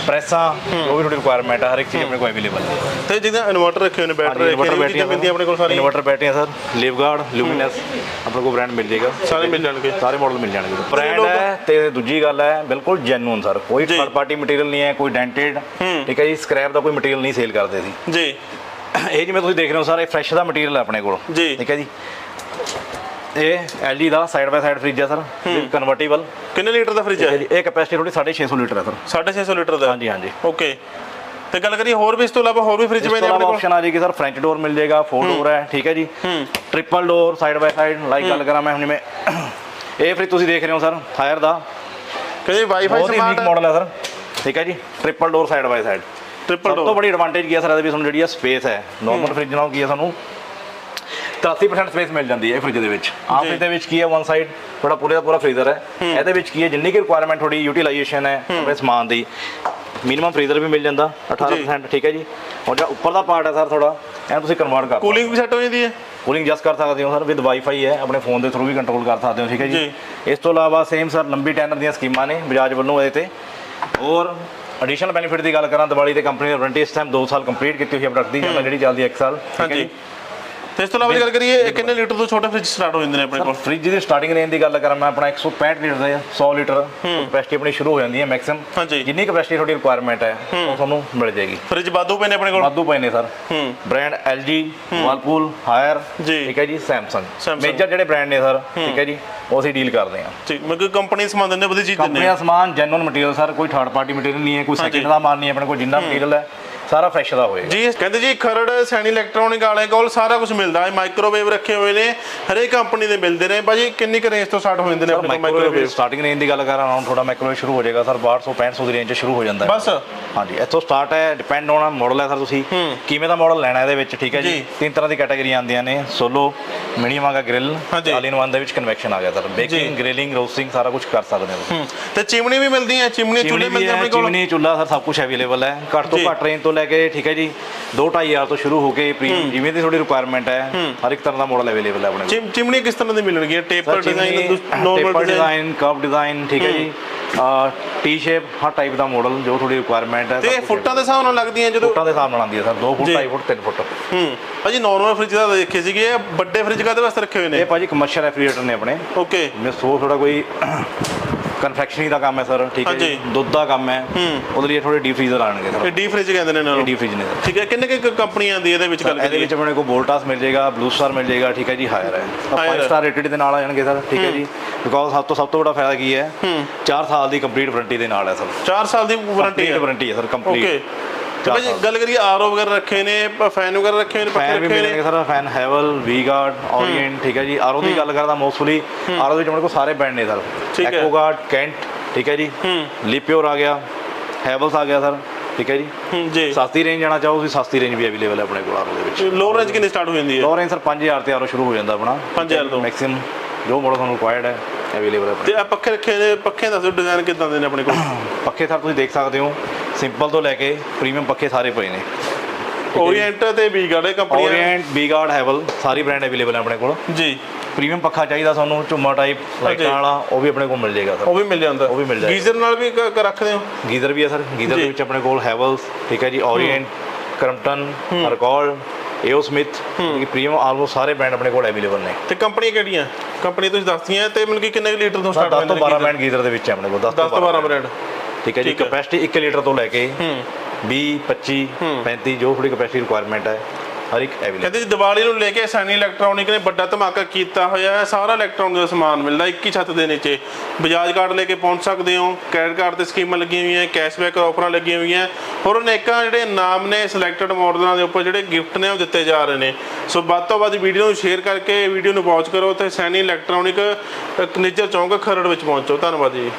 ਪ੍ਰੈਸਾਂ ਜੋ ਵੀ ਤੁਹਾਡੀ ਰਿਕੁਆਇਰਮੈਂਟ ਹੈ ਹਰ ਇੱਕ ਚੀਜ਼ ਆਪਣੇ ਕੋਲ ਅਵੇਲੇਬਲ ਹੈ ਤੇ ਜਿਹਦਾ ਇਨਵਰਟਰ ਰੱਖੇ ਹੋਏ ਨੇ ਬੈਟਰੀ ਰੱਖੇ ਨੇ ਚੀਜ਼ਾਂ ਮਿਲਦੀਆਂ ਆਪਣੇ ਕੋਲ ਸਾਰੀਆਂ ਇਨਵਰਟਰ ਬੈਟਰੀਆਂ ਸਰ ਲਿਵਗਾਰਡ ਲੂਮੀਨਸ ਆਪਣੇ ਕੋਲ ਬ੍ਰਾਂਡ ਮਿਲ ਜਾਏਗਾ। ਸਾਰੇ ਮਿਲ ਜਾਣਗੇ। ਸਾਰੇ ਮਾਡਲ ਮਿਲ ਜਾਣਗੇ ਬ੍ਰਾਂਡ ਹੈ ਤੇ ਦੂਜੀ ਗੱਲ ਹੈ ਬਿਲਕੁਲ ਜੈਨੂਨ ਸਰ। ਕੋਈ। ਥਰਡ ਪਾਰਟੀ ਮਟੀਰੀਅਲ ਨਹੀਂ ਹੈ ਕੋਈ ਡੈਂਟਡ ਠੀਕ ਹੈ ਜੀ ਸਕ੍ਰੈਪ ਦਾ ਕੋਈ ਮਟੀਰੀਅਲ ਨਹੀਂ ਸੇਲ ਕਰਦੇ ਸੀ। ਜੀ। ਇਹ ਜਿਵੇਂ ਤੁਸੀਂ ਦੇਖ ਰਹੇ ਹੋ ਸਰ ਫਰੈਸ਼ ਦਾ ਮਟੀਰੀਅਲ ਹੈ ਆਪਣੇ ਕੋਲ। ਜੀ। ਠੀਕ ਹੈ ਜੀ। ਇਹ LG ਦਾ ਸਾਈਡ ਬਾਈ ਸਾਈਡ ਫ੍ਰਿਜ ਹੈ ਸਰ ਕਨਵਰਟੇਬਲ ਕਿੰਨੇ ਲੀਟਰ ਦਾ ਫ੍ਰਿਜ ਹੈ? ਇਹ ਕੈਪੈਸਿਟੀ ਥੋੜੀ 650 ਲੀਟਰ ਹੈ ਸਰ। 650 ਲੀਟਰ ਦਾ? ਹਾਂਜੀ ਹਾਂਜੀ। ਓਕੇ। ਤੇ ਗੱਲ ਕਰੀਏ ਹੋਰ ਵੀ ਇਸ ਤੋਂ ਇਲਾਵਾ ਹੋਰ ਵੀ ਫ੍ਰਿਜ ਪਏ ਨੇ ਆਪਣੇ ਕੋਲ? ਆਪਸ਼ਨ ਆ ਜਾਏਗੀ ਸਰ ਫ੍ਰੈਂਚ ਡੋਰ ਮਿਲ ਜਾਏਗਾ ਫੋਰ ਡੋਰ ਹੈ ਠੀਕ ਹੈ ਜੀ। Triple door side by side like ਗੱਲ ਕਰਾਂ ਮੈਂ ਹੁਣ ਜਿਵੇਂ। ਇਹ ਫ੍ਰਿਜ ਤੁਸੀਂ ਦੇਖ ਰਹੇ ਹੋ ਸਰ ਫਾਇਰ ਦਾ। ਕਹਿੰਦੇ ਵਾਈਫਾਈ ਬਹੁਤ ਹੀ ਯੂਨੀਕ ਸਮਾਰਟ ਮਾਡਲ ਹੈ ਸਰ। ਠੀਕ ਹੈ ਜੀ triple door side by side triple ਸਭ ਤੋਂ ਡੋਰ ਬੜੀ ਐਡਵਾਂਟੇਜ ਕੀ ਹੈ ਸਰ ਇਹਦੇ ਵਿੱਚ ਤੁਹਾਨੂੰ ਜਿਹੜੀ ਹੈ। ਸਪੇਸ ਹੈ। ਨਾਰਮਲ ਫ੍ਰਿਜ ਨਾਲੋਂ ਕੀ ਹੈ ਸਾਨੂੰ? 83% ਸਪੇਸ ਮਿਲ ਜਾਂਦੀ ਹੈ ਫ੍ਰਿਜ ਦੇ ਵਿੱਚ। ਆਮ ਜੀ। ਫ੍ਰਿਜ ਦੇ ਵਿੱਚ ਕੀ ਹੈ ਵਨ ਸਾਈਡ ਥੋੜਾ ਪੂਰੇ ਦਾ ਪੂਰਾ ਫ੍ਰੀਜ਼ਰ ਹੈ। ਇਹਦੇ ਵਿੱਚ ਕੀ ਹੈ ਜਿੰਨੀ ਕਿ ਰਿਕੁਆਇਰਮੈਂਟ ਥੋੜੀ ਯੂਟਿਲਾਈਜੇਸ਼ਨ ਹੈ ਆਪਣੇ ਸਮਾਨ ਦੀ ਮਿਨੀਮਮ ਫ੍ਰੀਜ਼ਰ ਵੀ ਮਿਲ ਜਾਂਦਾ 18% ਠੀਕ ਹੈ ਜੀ। ਔਰ ਜਿਹੜਾ ਉੱਪਰ ਦਾ ਪਾਰਟ ਹੈ ਸਰ ਥੋੜਾ ਇਹਨੂੰ ਤੁਸੀਂ ਕਨਵਰਟ ਕਰ ਕੂਲਿੰਗ ਵੀ ਸੈੱਟ ਹੋ ਜਾਂਦੀ ਹੈ? ਕੂਲਿੰਗ ਜਸ ਕਰ ਸਕਦੇ ਹੋ ਸਰ ਵਿਦ ਵਾਈਫਾਈ ਹੈ ਆਪਣੇ ਫੋਨ ਦੇ ਥਰੂ ਵੀ ਕੰਟਰੋਲ ਕਰ ਸਕਦੇ ਹੋ ਠੀਕ ਹੈ ਜੀ। ਇਸ ਤੋਂ ਇਲਾਵਾ ਸੇਮ ਸਰ ਲੰਬੀ ਟੈਨਰ ਦੀਆਂ ਸਕੀਮਾਂ ਨੇ ਬਜਾਜ ਵੱਲੋਂ ਇਹਦੇ ਤੇ। ਔਰ ਐਡੀਸ਼ਨਲ ਬੈਨੀਫਿਟ ਦੀ ਗੱਲ ਕਰਾਂ ਦੀਵਾਲੀ ਤੇ ਕੰਪਨੀ ਨੇ ਵਾਰੰਟੀ ਇਸ ਟਾਈਮ 2 ਸਾਲ ਕੰਪਲੀਟ ਕੀਤੀ ਹੋਈ ਹੈ ਪ੍ਰੋਡਕਟ ਦੀ ਜਿਹੜੀ ਚੱਲਦੀ ਹੈ 1 ਸਾਲ ਠੀਕ ਹੈ ਜੀ। ਤੇ ਇਸ ਤੋਂ ਇਲਾਵਾ ਜੇ ਗੱਲ ਕਰੀਏ ਕਿੰਨੇ ਲੀਟਰ ਤੋਂ ਛੋਟੇ ਫ੍ਰਿਜ ਸਟਾਰਟ ਹੋ ਜਾਂਦੇ ਨੇ ਆਪਣੇ ਕੋਲ? ਫ੍ਰਿਜ ਦੀ ਸਟਾਰਟਿੰਗ ਰੇਂਜ ਦੀ ਗੱਲ ਕਰਾਂ ਮੈਂ ਆਪਣਾ 165 ਲੀਟਰ ਦਾ 100 ਲੀਟਰ ਕਪੈਸਿਟੀ ਆਪਣੀ ਸ਼ੁਰੂ ਹੋ ਜਾਂਦੀ ਹੈ ਮੈਕਸਿਮਮ। ਜਿੰਨੀ ਕਪੈਸਿਟੀ ਤੁਹਾਡੀ ਰਿਕੁਆਇਰਮੈਂਟ ਹੈ ਉਹ ਤੁਹਾਨੂੰ ਮਿਲ ਜਾਏਗੀ। ਫ੍ਰਿਜ ਵਾਧੂ ਪਏ ਨੇ ਆਪਣੇ ਕੋਲ? ਵਾਧੂ ਪਏ ਨੇ sir. Brand LG Whirlpool Haier. ਠੀਕ ਹੈ ਜੀ Samsung। ਮੇਜਰ ਜਿਹੜੇ ਬ੍ਰਾਂਡ ਨੇ ਸਰ ਠੀਕ ਹੈ ਜੀ ਉਹ ਅਸੀਂ ਡੀਲ ਕਰਦੇ ਹਾਂ। ਠੀਕ ਮੈਂ ਕੋਈ ਕੰਪਨੀ ਸਮਾਨ ਦਿੰਦੇ ਵਧੀਆ ਚੀਜ਼ ਦਿੰਦੇ ਕੰਪਨੀ ਦਾ ਸਮਾਨ ਜੈਨੂਨ ਮਟੀਰੀਅਲ ਸਰ ਕੋਈ ਥਰਡ ਪਾਰਟੀ ਮਟੀਰੀਅਲ ਨਹੀਂ ਹੈ ਕੋਈ। ਸੈਕਿੰਡ ਦਾ ਮਾਲ ਨਹੀਂ ਆਪਣੇ ਕੋਲ ਜਿੰਨਾ ਮਟੀਰੀਅਲ ਹੈ ਸਾਰਾ ਫਰੈਸ਼ ਦਾ ਹੋਏਗਾ। ਜੀ ਕਹਿੰਦੇ ਜੀ ਖਰੜ ਸੈਣੀ ਇਲੈਕਟ੍ਰੋਨਿਕ ਵਾਲੇ ਕੋਲ ਸਾਰਾ ਕੁਝ ਮਿਲਦਾ ਹੈ। ਮਾਈਕ੍ਰੋਵੇਵ ਰੱਖੇ ਹੋਏ ਨੇ। ਹਰੇਕ ਕੰਪਨੀ ਦੇ ਮਿਲਦੇ ਨੇ। ਭਾਜੀ ਕਿੰਨੀ ਕੁ ਰੇਂਜ ਤੋਂ ਸਟਾਰਟ ਹੋ ਜਾਂਦੇ ਨੇ ਆਪਣੇ ਕੋਲ ਮਾਈਕ੍ਰੋਵੇਵ ਸਟਾਰਟਿੰਗ ਰੇਂਜ ਦੀ ਗੱਲ ਕਰਾਂ ਅਰਾਊਂਡ ਥੋੜਾ ਮਾਈਕ੍ਰੋਵੇਵ ਸ਼ੁਰੂ ਹੋ ਜਾਏਗਾ। ਸਰ 1200 6500 ਦੀ ਰੇਂਜ 'ਚ ਸ਼ੁਰੂ ਹੋ ਜਾਂਦਾ ਹੈ। ਬਸ। ਹਾਂਜੀ ਇੱਥੋਂ ਸਟਾਰਟ ਹੈ ਡਿਪੈਂਡ ਹੋਣਾ ਮਾਡਲ ਹੈ ਸਰ ਤੁਸੀਂ। ਕਿਵੇਂ ਦਾ ਮਾਡਲ ਲੈਣਾ ਇਹਦੇ ਵਿੱਚ ਠੀਕ ਹੈ ਜੀ। ਤਿੰਨ ਤਰ੍ਹਾਂ ਦੀ ਕੈਟਾਗਰੀ ਆਉਂਦੀਆਂ ਨੇ। ਸੋਲੋ ਮਿਨੀਮਮ ਦਾ ਗ੍ਰਿਲ ਹਾਂਜੀ। ਆਲ ਇਨ ਵਨ ਦੇ ਵਿੱਚ ਕਨਵੈਕਸ਼ਨ ਆ ਗਿਆ ਸਰ। ਬੇਕਿੰਗ ਗ੍ਰਿਲਿੰਗ ਰੋਸਟਿੰਗ ਸਾਰਾ ਕੁਝ ਕਰ ਸਕਦੇ ਹੋ ਤੇ ਚਿਮਣੀ ਵੀ ਮਿਲਦੀ ਹੈ ਚਿਮਣੀ ਚੁੱਲ੍ਹੇ ਚਿਮਨੀ ਮਿਲਦੇ ਆਪਣੇ ਕੋਲ? ਚਿਮਨੀ ਚੁੱਲਾ ਸਰ ਸਭ ਕੁਝ ਅਵੇਲੇਬਲ ਹੈ। ਘੱਟ ਤੋਂ। ਘੱਟ ਰੇਂਜ ਤੋਂ ਲੈ ਕੇ ਠੀਕ ਹੈ ਜੀ। 2-2500 ਤੋਂ ਸ਼ੁਰੂ ਹੋ ਕੇ ਪ੍ਰੀਮੀਅਮ ਜਿਵੇਂ ਦੀ ਤੁਹਾਡੀ ਰਿਕੁਆਇਰਮੈਂਟ ਹੈ ਹਰ ਇੱਕ ਤਰ੍ਹਾਂ ਦਾ ਮਾਡਲ ਅਵੇਲੇਬਲ ਹੈ ਆਪਣੇ ਕੋਲ। ਚਿਮ- ਚਿਮਣੀ ਕਿਸ ਤਰ੍ਹਾਂ ਦੀ ਮਿਲਣਗੀਆਂ taper design normal design curve design ਠੀਕ ਹੈ ਜੀ। ਟੀ ਸ਼ੇਪ ਹਰ ਟਾਈਪ ਦਾ ਮਾਡਲ ਜੋ ਤੁਹਾਡੀ ਰਿਕੁਆਇਰਮੈਂਟ ਹੈ ਤੇ ਇਹ ਫੁੱਟਾਂ ਦੇ ਹਿਸਾਬ ਨਾਲ ਲੱਗਦੀਆਂ ਜਦੋਂ ਫੁੱਟਾਂ ਦੇ ਹਿਸਾਬ ਨਾਲ ਆਉਂਦੀ ਹੈ ਸਰ। 2 ਫੁੱਟ ਜੀ। 2.5 ਫੁੱਟ 3 ਫੁੱਟ। ਹੂੰ। ਭਾਜੀ ਨਾਰਮਲ ਫ੍ਰਿਜ ਦਾ ਦੇਖੇ ਸੀਗੇ ਇਹ ਵੱਡੇ ਫ੍ਰਿਜ ਕਾਦੇ ਵਾਸਤੇ ਰੱਖੇ ਹੋਏ ਇਹ ਨੇ ਭਾਜੀ ਕਮਰਸ਼ੀਅਲ ਰੈਫਰੀਜਰੇਟਰ ਨੇ ਆਪਣੇ। ਓਕੇ ਮੈਂ ਸੋ ਥੋੜਾ ਕੋਈ ਕਨਫੈਕਸ਼ਨਰੀ ਦਾ ਕੰਮ ਹੈ ਸਰ ਠੀਕ ਹੈ ਜੀ। ਦੁੱਧ ਦਾ ਕੰਮ ਹੈ। ਉਹਦੇ ਲਈ ਥੋੜੇ ਡੀਪ ਫਰੀਜ਼ਰ ਆਣਗੇ ਸਰ ਇਹ ਡੀ ਫ੍ਰਿਜ ਕਹਿੰਦੇ ਨੇ ਇਹਨਾਂ ਨੂੰ? ਡੀਪ ਫ੍ਰੀਜ ਨੇ ਸਰ ਠੀਕ ਹੈ। ਕਿੰਨੇ ਕਿ ਕੰਪਨੀਆਂ ਦੀ ਇਹਦੇ ਵਿੱਚ ਗੱਲ ਇਹਦੇ ਵਿੱਚ ਆਪਣੇ ਕੋਲ ਵੋਲਟਾਸ ਮਿਲ ਜਾਏਗਾ ਬਲੂ ਸਟਾਰ ਮਿਲ ਜਾਏਗਾ ਠੀਕ ਹੈ ਜੀ ਹਾਇਰ ਹੈ। Higher 5 ਸਟਾਰ ਰੇਟਡ ਦੇ ਨਾਲ ਆ ਜਾਣਗੇ ਸਰ ਠੀਕ ਹੈ ਜੀ? ਬਿਕੋਜ਼ ਸਭ ਤੋਂ ਸਭ ਤੋਂ ਵੱਡਾ ਫਾਇਦਾ ਕੀ ਹੈ? 4 ਸਾਲ ਦੀ ਕੰਪਲੀਟ ਵਾਰੰਟੀ ਦੇ ਨਾਲ ਹੈ ਸਰ 4 ਸਾਲ ਦੀ ਵਾਰੰਟੀ ਹੈ। ਵਾਰੰਟੀ ਹੈ ਸਰ ਓਕੇ ਤੇ ਭਾਜੀ ਗੱਲ ਕਰੀਏ ਆਰਓ ਵਗੈਰਾ ਰੱਖੇ ਨੇ ਫੈਨ ਵਗੈਰਾ ਰੱਖੇ ਨੇ ਪੱਖੇ ਫੈਨ ਵੀ ਰੱਖੇ ਮਿਲਣਗੇ ਨੇ। ਸਰ ਫੈਨ ਹੈਵਲ ਵੀਗਾਰਡ ਓਰੀਐਂਟ ਠੀਕ ਹੈ ਜੀ। ਆਰਓ ਦੀ ਗੱਲ ਕਰਦਾ ਮੋਸਟਲੀ ਆਰਓ ਵਿੱਚ ਆਪਣੇ ਕੋਲ ਸਾਰੇ ਬ੍ਰਾਂਡ ਨੇ ਸਰ। ਠੀਕ ਹੈ। ਐਕੋਗਾਰਡ ਕੈਂਟ ਠੀਕ ਹੈ ਜੀ। ਲਿਪਿਓਰ ਆ ਗਿਆ ਹੈਵਲਸ ਆ ਗਿਆ ਸਰ ਠੀਕ ਹੈ ਜੀ। ਹੂੰ ਜੀ। ਸਸਤੀ ਰੇਂਜ ਜਾਣਾ ਚਾਹੋ ਤੁਸੀਂ ਸਸਤੀ ਰੇਂਜ ਵੀ ਅਵੇਲੇਬਲ ਹੈ ਆਪਣੇ ਕੋਲ ਆਰਓ ਦੇ ਵਿੱਚ। ਲੋ ਰੇਂਜ ਕਿੰਨੀ ਸਟਾਰਟ ਹੋ ਜਾਂਦੀ ਹੈ? ਲੋ ਰੇਂਜ ਸਰ 5000 ਤੇ ਆਰਓ ਸ਼ੁਰੂ ਹੋ ਜਾਂਦਾ ਆਪਣਾ। 5000 ਤੋਂ। ਮੈਕਸਿਮਮ ਜੋ ਮਾਡਲ ਤੁਹਾਨੂੰ ਰਿਕੁਆਇਰਡ ਹੈ ਅਵੇਲੇਬਲ ਹੈ ਆਪਣੇ ਤੇ ਆ ਪੱਖੇ ਰੱਖੇ ਨੇ ਪੱਖੇ ਦੱਸੋ ਡਿਜ਼ਾਈਨ ਕਿਦਾਂ ਦੇ ਨੇ ਆਪਣੇ ਕੋਲ? ਪੱਖੇ ਸਰ ਤੁਸੀਂ ਦੇਖ ਸਕਦੇ ਹੋ। ਸਿੰਪਲ ਤੋਂ ਲੈ ਕੇ ਪ੍ਰੀਮੀਅਮ ਪੱਖੇ ਸਾਰੇ ਪਏ ਨੇ। ਓਰੀਐਂਟ ਤੇ ਵੀ ਗਾੜੇ ਕੰਪਨੀਆਂ ਓਰੀਐਂਟ ਵੀਗਾਰਡ ਹੈਵਲ ਸਾਰੀ ਬ੍ਰਾਂਡ ਅਵੇਲੇਬਲ ਹੈ ਆਪਣੇ ਕੋਲ। ਜੀ। ਪ੍ਰੀਮੀਅਮ ਪੱਖਾ ਚਾਹੀਦਾ ਤੁਹਾਨੂੰ ਝੁੰਮਾ ਟਾਈਪ ਲਾਈਟਾਂ ਵਾਲਾ ਉਹ ਵੀ ਆਪਣੇ ਕੋਲ ਮਿਲ ਜਾਏਗਾ ਸਰ। ਉਹ ਵੀ ਮਿਲ ਜਾਂਦਾ। ਉਹ ਵੀ ਮਿਲ ਜਾਏਗਾ। ਗੀਜ਼ਰ ਨਾਲ ਵੀ ਰੱਖਦੇ ਹੋ? ਗੀਜ਼ਰ ਵੀ ਹੈ ਸਰ। ਗੀਜ਼ਰ। ਦੇ ਵਿੱਚ ਆਪਣੇ ਕੋਲ ਹੈਵਲਸ ਠੀਕ ਹੈ ਜੀ ਓਰੀਐਂਟ ਕਰਮਟਨ ਹਰਕੋਲ ਏਓ ਸਮਿਥ ਕਿ ਪ੍ਰੀਮੀਅਮ ਆਲਮੋਸਟ ਸਾਰੇ ਬ੍ਰਾਂਡ ਆਪਣੇ ਕੋਲ ਅਵੇਲੇਬਲ ਨੇ। ਤੇ ਕੰਪਨੀਆਂ ਕਿਹੜੀਆਂ? ਕੰਪਨੀ ਤੁਸੀਂ ਦੱਸਦੀਆਂ ਤੇ ਮਤਲਬ ਕਿ ਕਿੰਨੇ ਲੀਟਰ ਤੋਂ ਸਟਾਰਟ 10 ਤੋਂ 12 ਬ੍ਰਾਂਡ ਗੀਜ਼ਰ? ਦੇ ਵਿੱਚ ਆਪਣੇ ਕੋਲ 10 10 ਤੋਂ 12 ਬ੍ਰਾਂਡ ਠੀਕ ਹੈ ਜੀ। ਕਪੈਸਿਟੀ 1 ਲੀਟਰ ਤੋਂ ਲੈ ਕੇ 20 25 35 ਜੋ ਥੋੜੀ ਕਪੈਸਿਟੀ ਰਿਕੁਆਇਰਮੈਂਟ ਹੈ ਹਰ ਇੱਕ ਅਵੇਲੇਬਲ ਕਹਿੰਦੇ ਜੀ ਦੀਵਾਲੀ ਨੂੰ ਲੈ ਕੇ ਸੈਨੀ ਇਲੈਕਟ੍ਰੋਨਿਕ ਨੇ ਵੱਡਾ ਧਮਾਕਾ ਕੀਤਾ ਹੋਇਆ ਹੈ ਸਾਰਾ ਇਲੈਕਟ੍ਰੋਨਿਕ ਦਾ ਸਮਾਨ ਮਿਲਦਾ ਇੱਕ ਹੀ ਛੱਤ ਦੇ ਨੀਚੇ। ਬਜਾਜ ਕਾਰਡ ਲੈ ਕੇ ਪਹੁੰਚ ਸਕਦੇ ਹੋ ਕ੍ਰੈਡਿਟ ਕਾਰਡ ਤੇ ਸਕੀਮਾਂ ਲੱਗੀਆਂ ਹੋਈਆਂ ਕੈਸ਼ਬੈਕ ਆਫਰਾਂ ਲੱਗੀਆਂ ਹੋਈਆਂ ਹੋਰ ਅਨੇਕਾਂ ਜਿਹੜੇ ਨਾਮ ਨੇ ਸਿਲੈਕਟਡ ਮਾਡਲਾਂ ਦੇ ਉੱਪਰ ਜਿਹੜੇ ਗਿਫਟ ਨੇ ਉਹ ਦਿੱਤੇ ਜਾ ਰਹੇ ਨੇ। ਸੋ ਵੱਧ ਤੋਂ ਵੱਧ ਵੀਡੀਓ ਨੂੰ ਸ਼ੇਅਰ ਕਰਕੇ ਵੀਡੀਓ ਨੂੰ ਵਾਚ ਕਰੋ ਤੇ ਸੈਨੀ ਇਲੈਕਟ੍ਰੋਨਿਕ ਨਿੱਜਰ ਚੌਂਕ ਖਰੜ ਵਿੱਚ ਪਹੁੰਚੋ। ਧੰਨਵਾਦ ਜੀ।